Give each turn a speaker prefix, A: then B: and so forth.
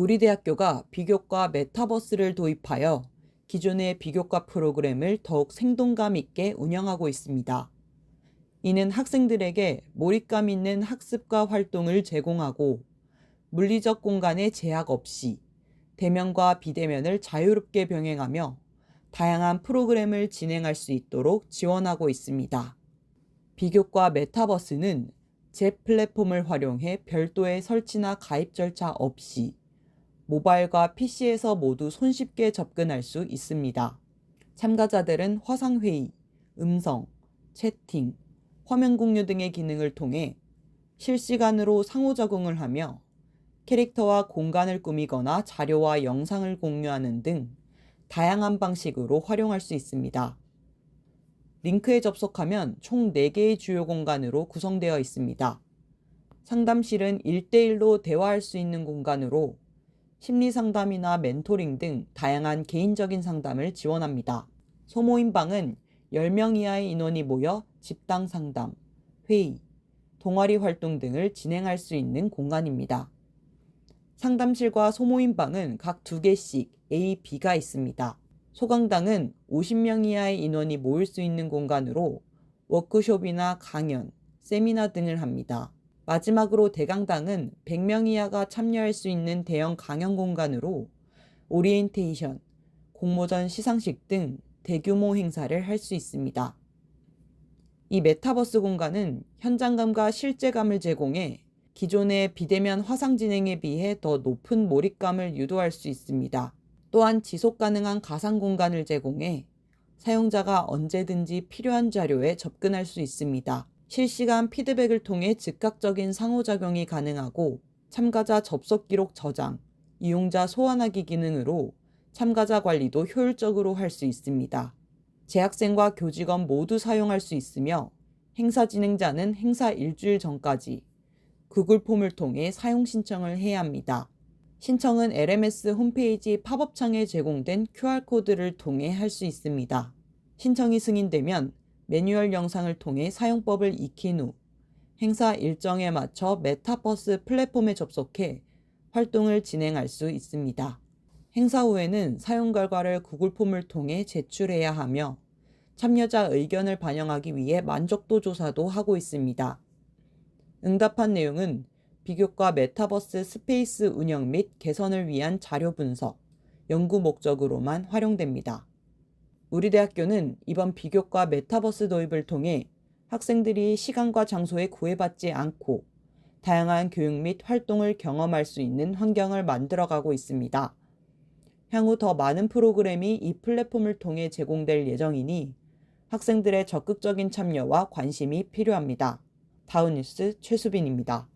A: 우리 대학교가 비교과 메타버스를 도입하여 기존의 비교과 프로그램을 더욱 생동감 있게 운영하고 있습니다. 이는 학생들에게 몰입감 있는 학습과 활동을 제공하고 물리적 공간의 제약 없이 대면과 비대면을 자유롭게 병행하며 다양한 프로그램을 진행할 수 있도록 지원하고 있습니다. 비교과 메타버스는 제 플랫폼을 활용해 별도의 설치나 가입 절차 없이 모바일과 PC에서 모두 손쉽게 접근할 수 있습니다. 참가자들은 화상회의, 음성, 채팅, 화면 공유 등의 기능을 통해 실시간으로 상호작용을 하며 캐릭터와 공간을 꾸미거나 자료와 영상을 공유하는 등 다양한 방식으로 활용할 수 있습니다. 링크에 접속하면 총 4개의 주요 공간으로 구성되어 있습니다. 상담실은 1대1로 대화할 수 있는 공간으로 심리 상담이나 멘토링 등 다양한 개인적인 상담을 지원합니다. 소모임 방은 10명 이하의 인원이 모여 집단 상담, 회의, 동아리 활동 등을 진행할 수 있는 공간입니다. 상담실과 소모임 방은 각 두 개씩 A, B가 있습니다. 소강당은 50명 이하의 인원이 모일 수 있는 공간으로 워크숍이나 강연, 세미나 등을 합니다. 마지막으로 대강당은 100명 이하가 참여할 수 있는 대형 강연 공간으로 오리엔테이션, 공모전 시상식 등 대규모 행사를 할 수 있습니다. 이 메타버스 공간은 현장감과 실제감을 제공해 기존의 비대면 화상 진행에 비해 더 높은 몰입감을 유도할 수 있습니다. 또한 지속 가능한 가상 공간을 제공해 사용자가 언제든지 필요한 자료에 접근할 수 있습니다. 실시간 피드백을 통해 즉각적인 상호작용이 가능하고 참가자 접속 기록 저장, 이용자 소환하기 기능으로 참가자 관리도 효율적으로 할 수 있습니다. 재학생과 교직원 모두 사용할 수 있으며 행사 진행자는 행사 일주일 전까지 구글 폼을 통해 사용 신청을 해야 합니다. 신청은 LMS 홈페이지 팝업창에 제공된 QR코드를 통해 할 수 있습니다. 신청이 승인되면 매뉴얼 영상을 통해 사용법을 익힌 후 행사 일정에 맞춰 메타버스 플랫폼에 접속해 활동을 진행할 수 있습니다. 행사 후에는 사용 결과를 구글 폼을 통해 제출해야 하며 참여자 의견을 반영하기 위해 만족도 조사도 하고 있습니다. 응답한 내용은 비교과 메타버스 스페이스 운영 및 개선을 위한 자료 분석, 연구 목적으로만 활용됩니다. 우리 대학교는 이번 비교과 메타버스 도입을 통해 학생들이 시간과 장소에 구애받지 않고 다양한 교육 및 활동을 경험할 수 있는 환경을 만들어가고 있습니다. 향후 더 많은 프로그램이 이 플랫폼을 통해 제공될 예정이니 학생들의 적극적인 참여와 관심이 필요합니다. 다운뉴스 최수빈입니다.